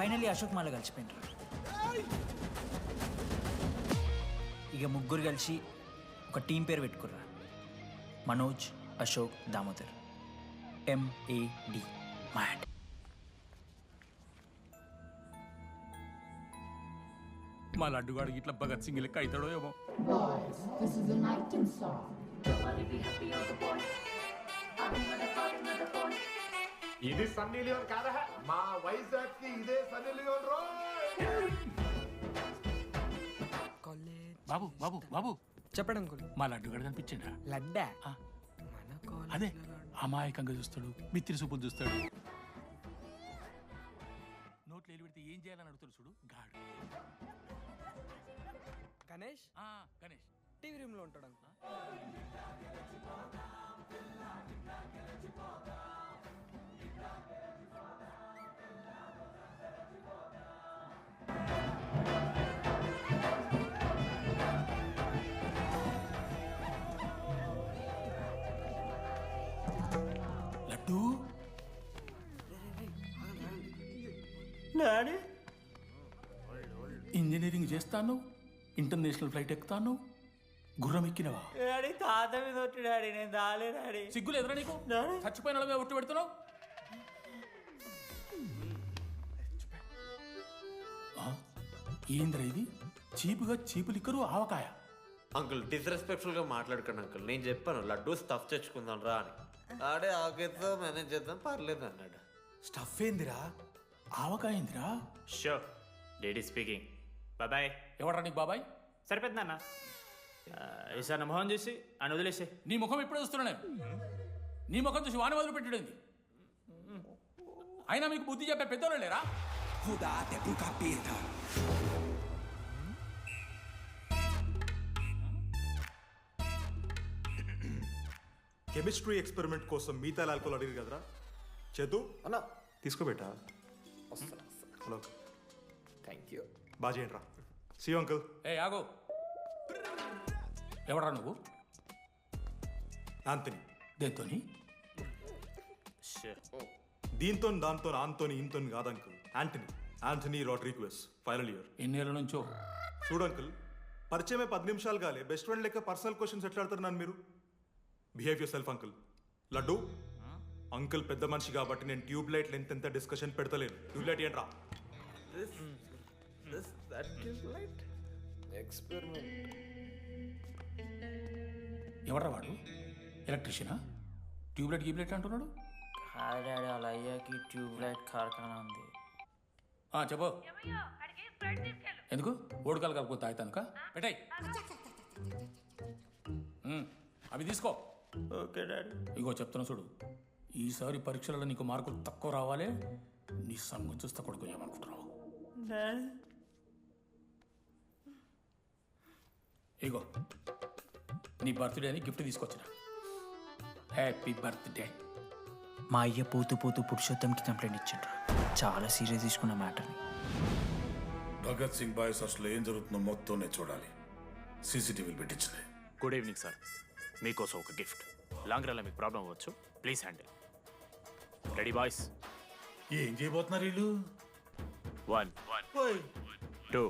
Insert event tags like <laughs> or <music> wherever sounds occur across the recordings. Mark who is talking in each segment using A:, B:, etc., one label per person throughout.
A: Finally Ashok మాల కలిసిపోయినారు ఇక ముగ్గురు కలిసి ఒక టీం పేరు పెట్టుకుర్రా మనోజ్ అశోక్ దామోదర్ ఎంఏడి మ్యాడ్
B: మా లడ్డుగాడికి ఇట్లా భగత్ సింగ్ లెక్క అవుతాడో ఏమో.
C: Boys, this is a night in song.
D: ఇది సన్నీ లియోన్ కాదా మా వైజాగ్కి ఇదే సన్నీ లియోన్ రో
B: బాబు బాబు బాబు.
E: చెప్పండి అంకుల్
B: మా లడ్డుగాడు కనిపించిండా?
E: లడ్డా?
B: ఆ.
E: మన కాలేజ్
B: అదే అమాయకంగా చూస్తాడు మిత్రి సూపులు చూస్తాడు. నోట్లు ఎలి పెడితే ఏం చేయాలని అడుగుతాడు చూడు గాడు.
E: గణేష్?
B: ఆ, గణేష్.
E: టీవీ రూమ్లో ఉంటాడు అంకుల్.
B: లడ్డు?
A: డాడీ?
B: ఇంజనీరింగ్ చేస్తాను ఇంటర్నేషనల్ ఫ్లైట్ ఎక్కుతాను గుర్రం ఎక్కినవా?
A: డాడీ తాత మీద ఒట్టు డాడీ నేను దాలే డాడీ.
B: సిగ్గులు ఎదురా నీకు చచ్చిపోయిన వాళ్ళ మీద ఒట్టు పెడుతున్నావు? ఏంద్రా ఇది? చీపుగా చీపు లిక్కరు ఆవకాయ.
F: అంకుల్ డిస్రెస్పెక్ట్ఫుల్గా మాట్లాడకండి అంకుల్. నేను చెప్పాను లడ్డూ స్టఫ్ తెచ్చుకుందాం రా అని. ఆడే ఆకేతో మేనేజ్ చేద్దాం పర్లేదు అన్నాడు.
E: స్టఫ్ ఏందిరా?
B: ఆవకాయ ఏందిరా?
G: షూర్ డేడీ స్పీకింగ్ బాయ్
B: ఎవడ్రా నీకు బాబాయ్?
G: సరిపోతుంది అన్న ఈసారి మొహం చూసి అని వదిలేసే.
B: నీ ముఖం ఎప్పుడు చూస్తున్నా నేను నీ ముఖం చూసి వాన వదిలి పెట్టడండి అయినా మీకు బుద్ధి చెప్పే పెద్దోళ్ళు లేరా
H: కెమిస్ట్రీ ఎక్స్పెరిమెంట్ కోసం మీథైల్ ఆల్కహాల్ అడిగారు కదరా? చేద్దు
F: అన్న.
H: తీసుకోబెట్టా? హలో.
F: థ్యాంక్ యూ
H: బాగా చేయండి రా. సీ అంకుల్
B: ఏ ఆగో. ఎవడ్రా నువ్వు?
H: ఆంతని
B: దేంతోని?
H: దీంతో దాంతో ఆంతోని ఇంతోని కాదు uncle Antony Antony Rodrigues final year
B: ఎన్నేళ్ళ నుంచో?
H: చూడు అంకుల్ పరిచయమే పది నిమిషాలు కాలే. బెస్ట్ ఫ్రెండ్ లెక్క పర్సనల్ క్వశ్చన్స్ ఎట్లా ఆడతారు నన్ను మీరు? Behave yourself uncle Laddu? Uncle పెద్ద మనిషి కాబట్టి నేను ట్యూబ్ లైట్ లెంత్ ఎంత డిస్కషన్ పెడతలేను. ట్యూబ్ లైట్ ఏంట్రా?
B: ఎవడ్రా వాడు? ఎలక్ట్రీషియనా ట్యూబ్లైట్ గీబ్లైట్ అంటున్నాడు?
A: డాడీ వాళ్ళ అయ్యాకి ట్యూబ్ లైట్ కార్ఖానా ఉంది.
B: ఆ, చెప్పు. ఎందుకు? ఓడికాలు కలుపుకొని తాగుతానుక? పెట్టాయి. అవి తీసుకో.
A: Okay daddy.
B: ఇగో చెప్తున్నా చూడు. ఈసారి పరీక్షలలో నీకు మార్కులు తక్కువ రావాలి. నీ సంగం చూస్తే కొడుకు ఏమనుకుంటున్నావు?
A: డాడీ.
B: ఇగో నీ బర్త్డే అని గిఫ్ట్ తీసుకొచ్చిన. Happy birthday.
A: మా అయ్య పోతూ పోతూ పురుషోత్తంకి కంప్లైంట్ ఇచ్చిండ్రు. చాలా సీరియస్ తీసుకున్న మ్యాటర్ని.
I: భగత్ సింగ్ బాయ్స్ అసలు ఏం జరుగుతుందో మొత్తం నేను చూడాలి. సీసీటీవీలు పెట్టించింది
G: గుడ్ ఈవినింగ్ సార్. మీకోసం ఒక గిఫ్ట్. లాంగ్ రన్లో మీకు ప్రాబ్లం అవ్వచ్చు. Please handle. Ready boys?
I: ఏం చేయబోతున్నారు వీళ్ళు?
G: One. One two.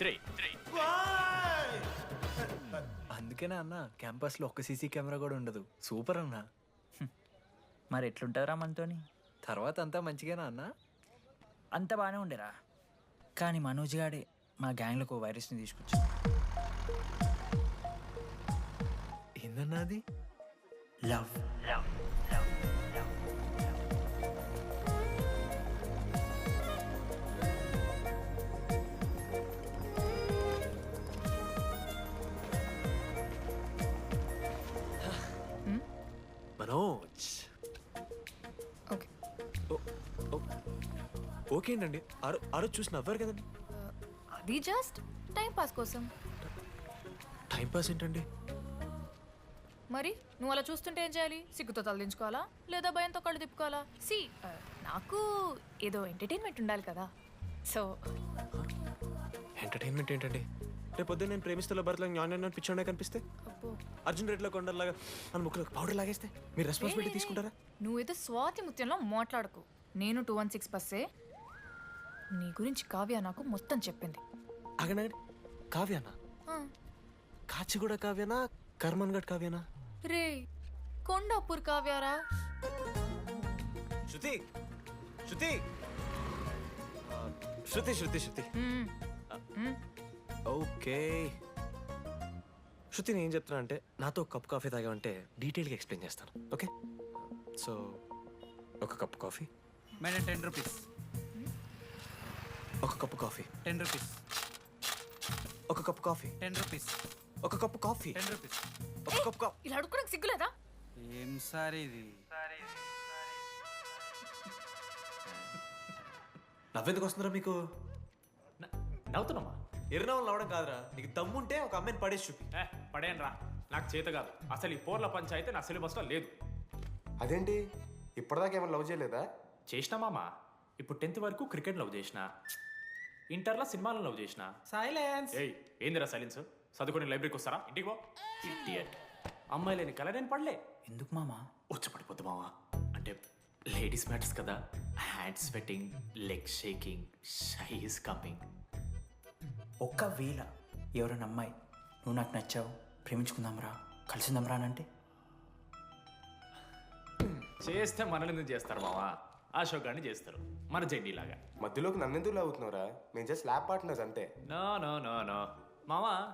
G: Three. Three
E: అందుకేనా అన్న క్యాంపస్లో ఒక్క సీసీ కెమెరా కూడా ఉండదు. సూపర్ అన్న.
A: మరి ఎట్లుంటారా మనతోని?
E: తర్వాత అంతా మంచిగానా అన్న?
A: అంత బాగానే ఉండేరా. కానీ మనోజ్ గాడే మా గ్యాంగ్లోకి ఓ వైరస్ని తీసుకొచ్చా
E: ఏందన్నా అది
A: లవ్.
J: మనోజ్.
K: ఓకే.
J: ఓకే అండి ఆ రోజు చూసి నవ్వారు కదండి.
K: అది జస్ట్ టైం పాస్ కోసం.
J: టైం పాస్ ఏంటండి?
K: మరి నువ్వు అలా చూస్తుంటే ఏం చేయాలి? సిగ్గుతో తలదించుకోవాలా? లేదా భయంతో కళ్ళు తిప్పుకోవాలా? సి నాకు ఏదో ఎంటర్టైన్మెంట్ ఉండాలి కదా. సో
J: ఎంటర్టైన్మెంట్ ఏంటండి? రేపు పొద్దున్న నేను ప్రేమిస్తున్న భర్తలో జ్ఞానం పిచ్చోడే కనిపిస్తే? అర్జున్ రెడ్డిలో కొండలాగా మన ముక్కులకు పౌడర్ లాగేస్తే మీరు రెస్పాన్సిబిలిటీ తీసుకుంటారా?
K: నువ్వేదో స్వాతి ముత్యంలో మాట్లాడకు. నేను టూ వన్ సిక్స్ బస్సే నీ గురించి కావ్య నాకు మొత్తం చెప్పింది.
J: ఆగండి కావ్యానా? కాచిగూడ కావ్యానా? కర్మన్ గడ్ కావ్యానా?
K: రే కొండాపూర్ కావ్యారా?
J: శృతి శృతి. ఆ, శృతి శృతి శృతి.
K: మ్మ్.
J: ఓకే. శృతి నేను ఏం చెప్తున్నా అంటే నాతో ఒక కప్ కాఫీ తాగామంటే డీటెయిల్గా ఎక్స్ప్లెయిన్ చేస్తాను. ఓకే? సో ఒక cup coffee.
A: Madam ten rupees.
J: ఒక కప్పు కాఫీ.
A: Ten rupees.
J: ఒక కప్పు కాఫీ.
A: Ten rupees.
J: ఒక కప్పు కాఫీ.
A: Ten rupees.
K: ఇలా అడుక్కోడానికి సిగ్గులేదా?
A: ఏం సార్ ఇది?
J: నవ్వెందుకు వస్తుందిరా మీకు?
G: నవ్వుతున్నామా?
J: ఎర్రనవ్వులు నవ్వడం కాదురా. నీకు దమ్ముంటే ఒక అమ్మాయిని పడేసి చూపి.
G: ఏ పడేయను రా నాకు చేత కాదు. అసలు ఈ పోర్ల పంచాయితీ నా సిలబస్లో లేదు.
L: అదేంటి? ఇప్పటిదాకా ఏమైనా లవ్ చేయలేదా?
G: చేసినా మామ? ఇప్పుడు టెన్త్ వరకు క్రికెట్ లవ్ చేసిన. ఇంటర్లో సినిమాలను లవ్ చేసిన.
A: సైలెన్స్.
G: ఏయ్ ఏందిరా సైలెన్స్? చదువుకొని లైబ్రరీకి వస్తారా? ఇంటికి పో. ఇడియట్ అమ్మాయి లేని కల నేను పడలే.
A: ఎందుకు మామా?
G: వచ్చి పడిపోద్దు మావా అంటే లేడీస్ మ్యాటర్స్ కదా. Hand sweating leg shaking shy is coming
A: ఒక్కవేళ ఎవరైనా అమ్మాయి నువ్వు నాకు నచ్చావు ప్రేమించుకుందాంరా కలిసిందాంరా అని అంటే?
G: చేస్తే మనల్ని ఎందుకు చేస్తారు మావా అశోక్ గారిని చేస్తారు. మన జెండీ లాగా.
L: మధ్యలోకి నన్నెందుకు అవుతున్నావురా మేము జస్ట్ ల్యాబ్ పార్ట్నర్స్ అంతే.
G: నో నో నో నో మావా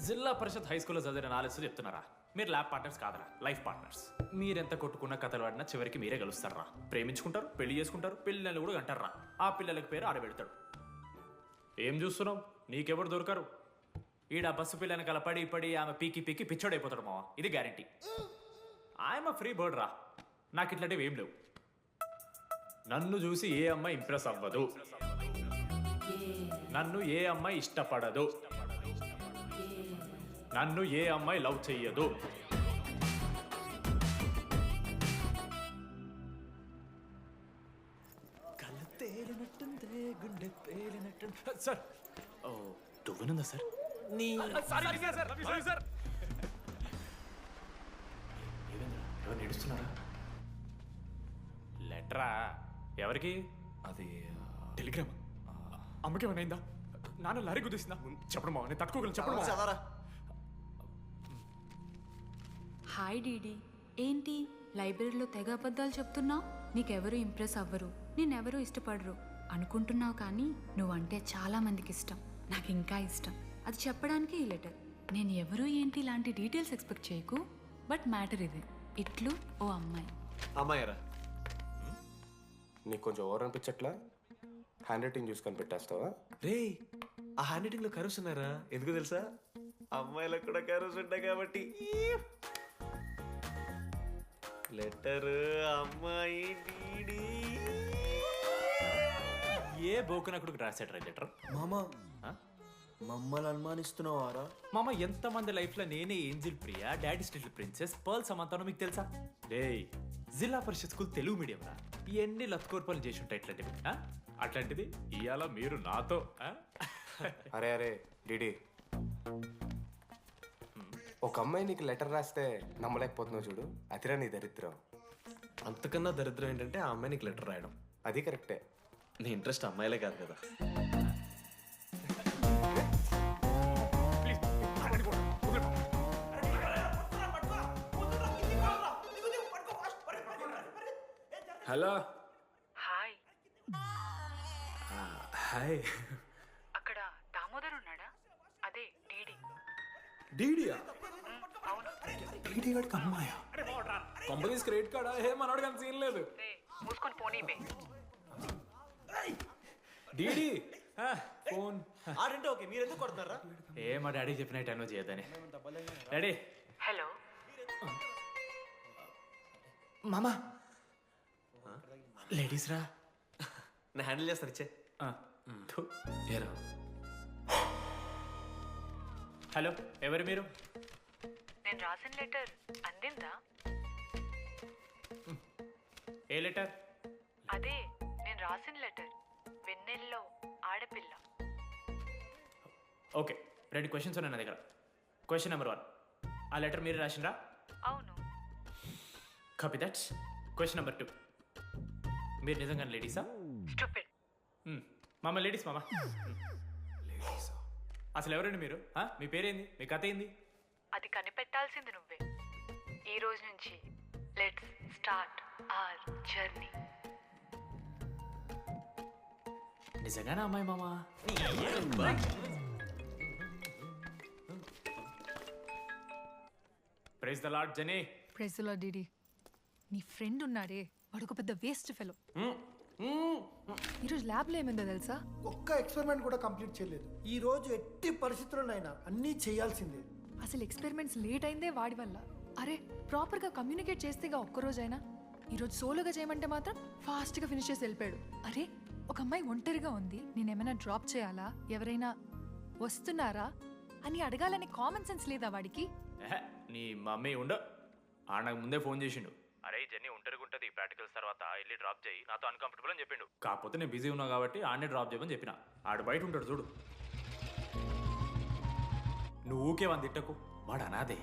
G: జిల్లా పరిషత్ హై స్కూల్లో చదివిన నాలెడ్జ్ చెప్తున్నారా? మీరు ల్యాబ్ పార్ట్నర్స్ కాదరా లైఫ్ పార్ట్నర్స్ మీరెంత కొట్టుకున్న కథలు ఆడినా చివరికి మీరే కలుస్తారా ప్రేమించుకుంటారు పెళ్ళి చేసుకుంటారు పిల్లలు కూడా అంటారా ఆ పిల్లలకి పేరు ఆడబెడతాడు. ఏం చూస్తున్నావు? నీకెవరు దొరకరు? ఈడ బస్సు పిల్లని కలపడి పడి పడి ఆమె పీకి పీకి పిచ్చోడైపోతాడు మావా. ఇది గ్యారంటీ ఆయమ ఫ్రీ బర్డ్ రా. నాకు ఇట్లాంటివి ఏం లేవు. నన్ను చూసి ఏ అమ్మాయి ఇంప్రెస్ అవ్వదు. నన్ను ఏ అమ్మాయి ఇష్టపడదు. నన్ను ఏ అమ్మాయి లవ్ చెయ్యదు.
J: కళ్ళు తేలినట్టుందే గుండె పేలినట్టు
G: సార్. ఓ దువ్వనుందా సార్?
J: నీ
G: సార్ ఎవరు నడుస్తున్నారా? లెటరా? ఎవరికి?
J: అది
G: టెలిగ్రామ్. అమ్మకి ఏమైనా నాన్న లారీ గుద్దేసిందా చెప్పడం నేను తట్టుకోగలను చెప్పడం.
J: చదవరా?
M: Hi DD. ఏంటి? లైబ్రరీలో తెగ అబద్ధాలు చెప్తున్నావు నీకెవరు ఇంప్రెస్ అవ్వరు. నేనెవరూ ఇష్టపడరు. అనుకుంటున్నావు కానీ నువ్వంటే చాలా మందికి ఇష్టం. నాకు ఇంకా ఇష్టం. అది చెప్పడానికి ఈ లెటర్. నేను ఎవరు ఏంటి ఇలాంటి డీటెయిల్స్ ఎక్స్పెక్ట్ చేయకు. బట్ మ్యాటర్ ఇది. ఇట్లు ఓ అమ్మాయి.
J: అమ్మాయిరా?
L: నీకు కొంచెం ఓవర్ అనిపించట్లా? హ్యాండ్ రైటింగ్ చూసి కనిపెట్టేస్తావా?
J: రే ఆ హ్యాండ్ రైటింగ్లో కర్వ్స్ ఉన్నారా ఎందుకు తెలుసా? అమ్మాయిలకు కూడా కర్వ్స్ ఉంటాయి కాబట్టి. లెటర్ అమ్మాయి డీడీ.
G: ఏ బోకునకుడికి రాశాడు రా లెటర్?
E: మామా మమ్మల్ని అనుమానిస్తున్నావారా?
G: మామ ఎంతమంది లైఫ్లో నేనే angel Priya daddy still princess pearl సమంతానో మీకు తెలుసా? డే జిల్లా పరిషత్ స్కూల్ తెలుగు మీడియం రా. ఎన్ని లత్కోర్పాలు చేసి ఉంటాయి ఇట్లాంటివి ఆ? అట్లాంటిది ఇవాళ మీరు నాతో ఆ? <laughs>
L: అరే అరే డిడి. ఒక అమ్మాయి నీకు లెటర్ రాస్తే నమ్మలేకపోతున్నావు చూడు. అతిరా నీ దరిద్రం.
J: అంతకన్నా దరిద్రం ఏంటంటే ఆ అమ్మాయి నీకు లెటర్ రాయడం.
L: అది కరెక్టే.
J: నీ ఇంట్రెస్ట్ అమ్మాయిలే కాదు కదా.
G: హలో.
M: హాయ్.
G: హాయ్.
M: అక్కడ దామోదర్ ఉన్నాడా? అదే డీడీ.
E: డీడియా? డీడీ గడికి అమ్మాయా?
G: Companies credit కార్డా? ఏ మనోడికి అంత సీన్ లేదు.
M: మూసుకొని పోనీ బే.
G: DD phone.
J: ఆడంటే ఓకే మీరు ఎందుకు కొడుతున్నారా?
G: ఏ మా డాడీ చెప్పిన టైంలో చేయదని డాడీ.
M: హలో.
G: మామా. లేడీస్ రా.
J: నేను హ్యాండిల్ చేస్తాను ఇచ్చే. ఏరా?
G: హలో ఎవరు మీరు?
M: నేను రాసిన లెటర్ అందిందా?
G: ఏ లెటర్?
M: అదే నేను రాసిన లెటర్. వెన్నెల్లో ఆడపిల్ల.
G: ఓకే రెండు క్వశ్చన్స్ ఉన్నాయి నా దగ్గర. క్వశ్చన్ నెంబర్ వన్ ఆ లెటర్ మీరు రాసిండ్రా?
M: అవును.
G: Copy that's question number two మీరు నిజంగా లేడీసా?
M: స్టూపిడ్
G: మామ లేడీస్ మామ. అసలు ఎవరండి మీరు? ఆ? మీ పేరేంది? మీ కథ ఏంది?
M: అది కనిపెట్టాల్సింది నువ్వే. ఈ రోజు నుంచి లెట్స్ స్టార్ట్ ఆర్ జర్నీ
G: నిజంగానే అమ్మాయి మామ? ప్రైజ్ ద లార్డ్ జనీ
K: ప్రెజలో డిడి నీ ఫ్రెండ్ ఉన్నాడే. వాడు ఒక పెద్ద వేస్ట్ ఫెలో ఈరోజు ల్యాబ్లో ఏమైందో తెలుసా?
N: ఒక్క ఎక్స్పెరిమెంట్ కూడా కంప్లీట్ చేయలేదు. ఈ రోజు ఎట్టి పరిస్థితుల్లోనైనా అన్నీ చేయాల్సిందే.
K: అసలు ఎక్స్పెరిమెంట్స్ లేట్ అయిందే వాడి వల్ల. అరే ప్రాపర్గా కమ్యూనికేట్ చేస్తేగా ఒక్కరోజైనా? ఈరోజు సోలోగా చేయమంటే మాత్రం ఫాస్ట్గా ఫినిష్ చేసి వెళ్ళిపోయాడు. అరే ఒక అమ్మాయి ఒంటరిగా ఉంది నేనేమైనా డ్రాప్ చేయాలా? ఎవరైనా వస్తున్నారా? అని అడగాలని కామన్ సెన్స్ లేదా వాడికి?
G: నీ మమ్మీ ఉండ. నాకు ముందే ఫోన్ చేసిండు. అరే జర్నీ ఒంటరిగా ఉంటుంది ప్రాక్టికల్స్ తర్వాత వెళ్ళి డ్రాప్ చేయి నాతో అన్కంఫర్టబుల్ అని చెప్పిండు. కాకపోతే నేను బిజీ ఉన్నా కాబట్టి ఆడనే డ్రాప్ చేయమని చెప్పిన. ఆడు బయట ఉంటాడు చూడు. నువ్వు ఊకే వంద తిట్టకు. వాడు అనాదే